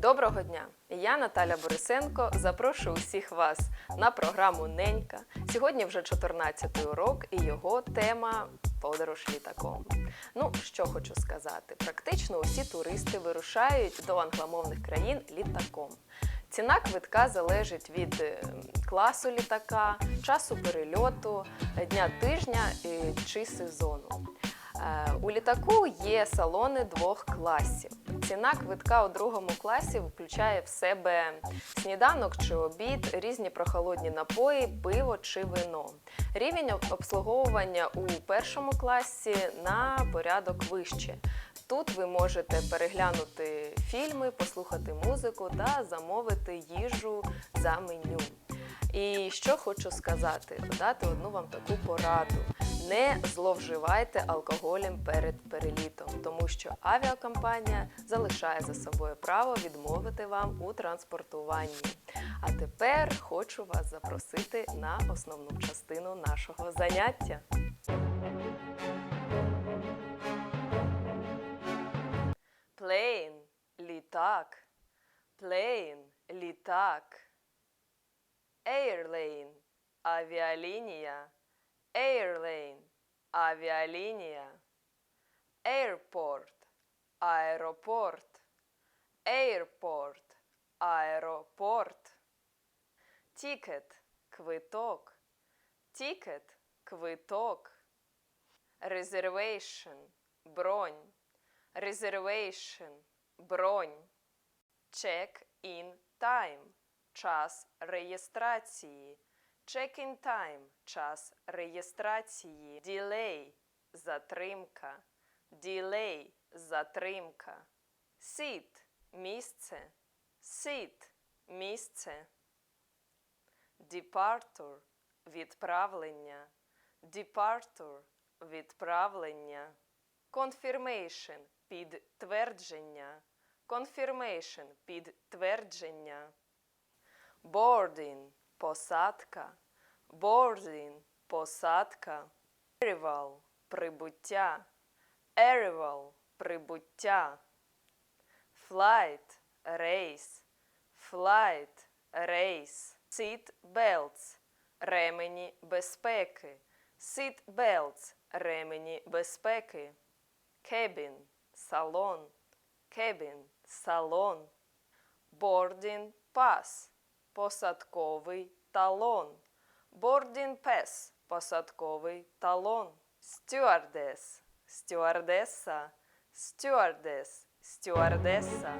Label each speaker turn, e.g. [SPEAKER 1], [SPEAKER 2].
[SPEAKER 1] Доброго дня! Я Наталя Борисенко. Запрошую усіх вас на програму Ненька. Сьогодні вже 14-й урок, і його тема подорож літаком. Ну, що хочу сказати, практично усі туристи вирушають до англомовних країн літаком. Ціна квитка залежить від е, класу літака, часу перельоту, дня тижня е, чи сезону. Е, У літаку є салони двох класів. Ціна квитка у другому класі включає в себе сніданок чи обід, різні прохолодні напої, пиво чи вино. Рівень обслуговування у першому класі на порядок вище. Тут ви можете переглянути фільми, послухати музику та замовити їжу за меню. І що хочу сказати, дати одну вам таку пораду. Не зловживайте алкоголем перед перелітом, тому що авіакомпанія залишає за собою право відмовити вам у транспортуванні. А тепер хочу вас запросити на основну частину нашого заняття. Plane – літак. Plane – літак. Airlane – авіалінія. Airlane – авіалінія. Airport – аеропорт. Airport – аеропорт. Ticket – квиток. Ticket – квиток. Reservation – бронь. Reservation – бронь. Check-in time – час реєстрації. Check-in time – час реєстрації. Delay – затримка. Delay – затримка. Seat – місце. Seat – місце. Departure – відправлення. Departure – відправлення. Confirmation – підтвердження. Confirmation – підтвердження. Boarding – посадка. Boarding – посадка. Arrival – прибуття. Arrival – прибуття. Flight – рейс. Flight – рейс. Seat belts – ремені безпеки. Seat belts – ремені безпеки. Cabin – салон. Cabin – салон. Boarding pass – посадковий талон. Boarding pass – посадковий талон. Stewardess – стюардеса. Stewardess – стюардеса.